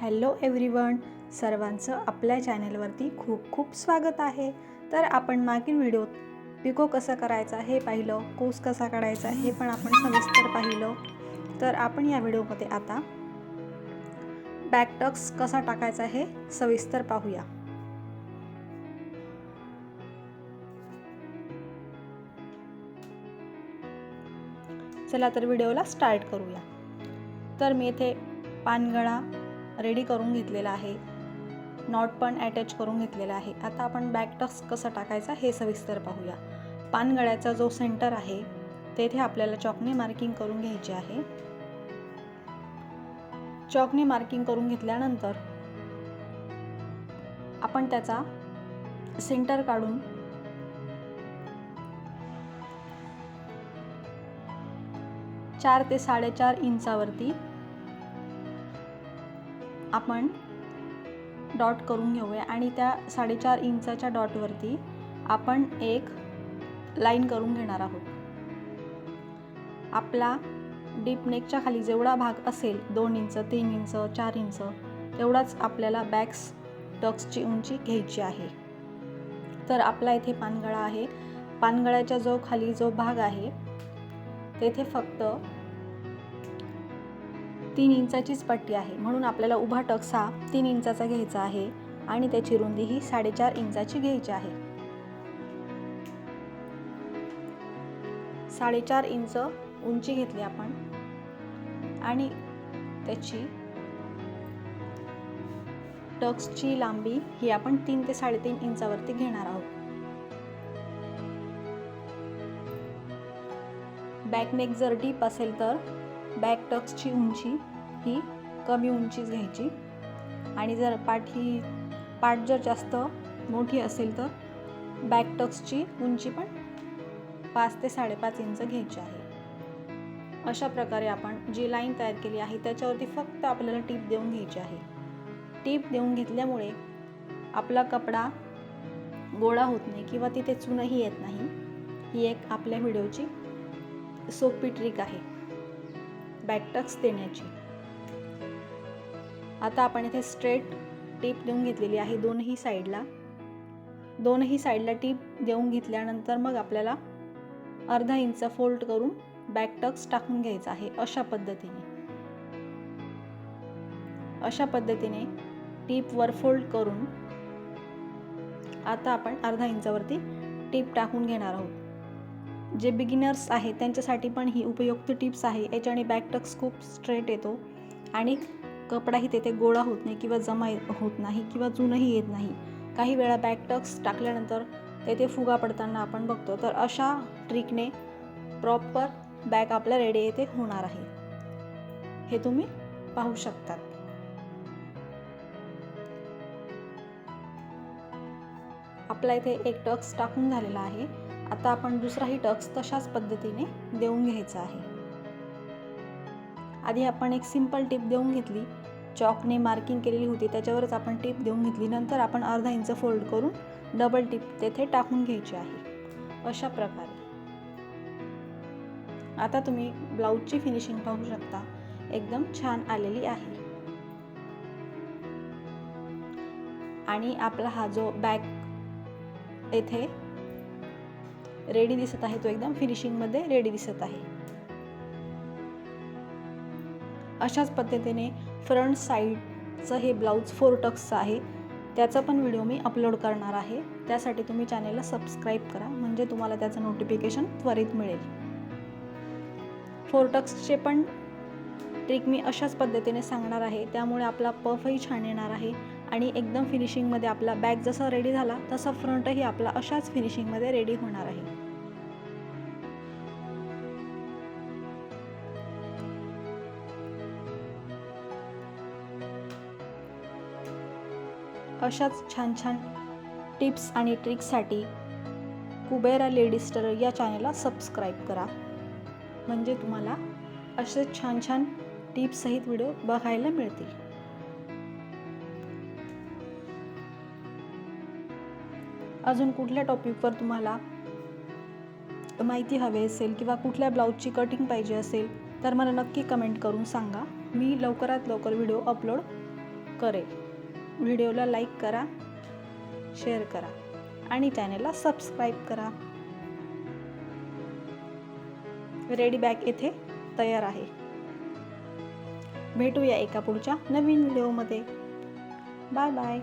Hello everyone सर्वांचं आपल्या चॅनेलवरती खूप खूप स्वागत आहे. तर आपण मागील व्हिडिओत पिको कसं करायचा हे पाहिलं कोस कसा काढायचा हे पण आपण सविस्तर पाहिलं. तर आपण या व्हिडिओमध्ये आता बॅकटक्स कसा टाकायचा हे सविस्तर पाहूया. चला तर व्हिडिओला स्टार्ट करूया. तर मी इथे पानगळा रेडी करून घेतलेला आहे. नॉट पण अटॅच करून घेतलेला आहे. आता आपण बॅक टक्स कसं टाकायचा हे सविस्तर पाहूया. पानगळ्याचा जो सेंटर आहे तेथे आपल्याला चॉकने मार्किंग करून घ्यायचे आहे. चॉकने मार्किंग करून घेतल्यानंतर आपण त्याचा सेंटर काढून चार ते साडेचार इंचावरती आपण डॉट करून घेऊया आणि त्या साडेचार इंचाच्या डॉटवरती आपण एक लाईन करून घेणार आहोत. आपला डीप नेकच्या खाली जेवढा भाग असेल दोन इंच तीन इंच चार इंच तेवढाच आपल्याला बॅक्स टक्सची उंची घ्यायची आहे. तर आपला इथे पानगळा आहे. पानगळ्याच्या जो खाली जो भाग आहे तेथे फक्त तीन इंचाचीच पट्टी आहे. म्हणून आपल्याला उभा टक्स हा तीन इंचाचा घ्यायचा आहे आणि त्याची रुंदी ही साडेचार इंचाची घ्यायची आहे. साडेचार इंच उंची घेतली आपण. आणि त्याची टक्सची लांबी ही आपण तीन ते साडेतीन इंचावरती घेणार आहोत. बॅकनेक जर डीप असेल तर बॅक टक्सची उंची ही कमी उंचीच घ्यायची. आणि जर पाठ ही पाठ जर जास्त मोठी असेल तर बॅक टक्सची उंची पण पाच ते साडेपाच इंच घ्यायची आहे. अशा प्रकारे आपण जी लाईन तयार केली आहे त्याच्यावरती फक्त आपल्याला टीप देऊन घ्यायची आहे. टीप देऊन घेतल्यामुळे आपला कपडा गोळा होत नाही किंवा तिथे चुनही येत नाही. ही एक आपल्या व्हिडिओची सोपी ट्रिक आहे. बॅकटक्स देण्याची. आता आपण इथे स्ट्रेट टीप देऊन घेतलेली आहे दोनही साईडला. दोनही साईडला टीप देऊन घेतल्यानंतर मग आपल्याला अर्धा इंच फोल्ड करून बॅकटक्स टाकून घ्यायचा आहे अशा पद्धतीने. अशा पद्धतीने टीपवर फोल्ड करून आता आपण अर्धा इंचावरती टीप टाकून घेणार आहोत. जे बिगिनर्स आहेत त्यांच्यासाठी पण ही उपयुक्त टिप्स आहे. याच्याने बॅकटक्स खूप स्ट्रेट येतो. आणि कपडाही तेथे गोळा होत नाही किंवा जमा होत नाही किंवा जुनंही येत नाही. काही वेळा बॅकटक्स टाकल्यानंतर तेथे फुगा पडताना आपण बघतो. तर अशा ट्रिकने प्रॉपर बॅग आपल्या रेडी येथे होणार आहे. हे तुम्ही पाहू शकतात. आपला इथे एक टक्स टाकून झालेला आहे. आता आपण दुसराही टक्स तशाच पद्धतीने देऊन घ्यायचा आहे. आधी आपण एक सिंपल टिप देऊन घेतली. चॉकने मार्किंग केलेली होती त्याच्यावरच आपण टिप देऊन घेतली. नंतर आपण अर्धा इंच फोल्ड करून डबल टिप तेथे टाकून घ्यायची आहे. अशा प्रकारे. आता तुम्ही ब्लाऊजची फिनिशिंग पाहू शकता. एकदम छान आलेली आहे. आणि आपला हा जो बॅक येथे रेडी दिसत आहे तो एकदम फिनिशिंगमध्ये रेडी दिसत आहे. अशाच पद्धतीने फ्रंट साईडचं हे ब्लाऊज फोर टक्सचं आहे. त्याचा पण व्हिडिओ मी अपलोड करणार आहे. त्यासाठी तुम्ही चॅनेलला सबस्क्राईब करा म्हणजे तुम्हाला त्याचं नोटिफिकेशन त्वरित मिळेल. फोर टक्सचे पण ट्रिक मी अशाच पद्धतीने सांगणार आहे. त्यामुळे आपला पफही छान येणार आहे. आणि एकदम फिनिशिंगमध्ये आपला बॅग जसा रेडी झाला तसा फ्रंटही आपला अशाच फिनिशिंगमध्ये रेडी होणार आहे. अशाच छान छान टिप्स आणि ट्रिक्ससाठी कुबेरा लेडीस्टर या चॅनलला सबस्क्राईब करा. म्हणजे तुम्हाला असे छान छान टिप्ससहित व्हिडिओ बघायला मिळतील. अजून कुठल्या टॉपिकवर तुम्हाला माहिती हवी असेल किंवा कुठल्या ब्लाऊजची कटिंग पाहिजे असेल तर मला नक्की कमेंट करून सांगा. मी लवकरात लवकर व्हिडिओ अपलोड करेल. व्हिडिओला लाईक करा शेअर करा आणि चॅनेलला सबस्क्राईब करा. रेडी बॅग येथे तयार आहे. भेटूया एका पुढच्या नवीन व्हिडिओमध्ये बाय बाय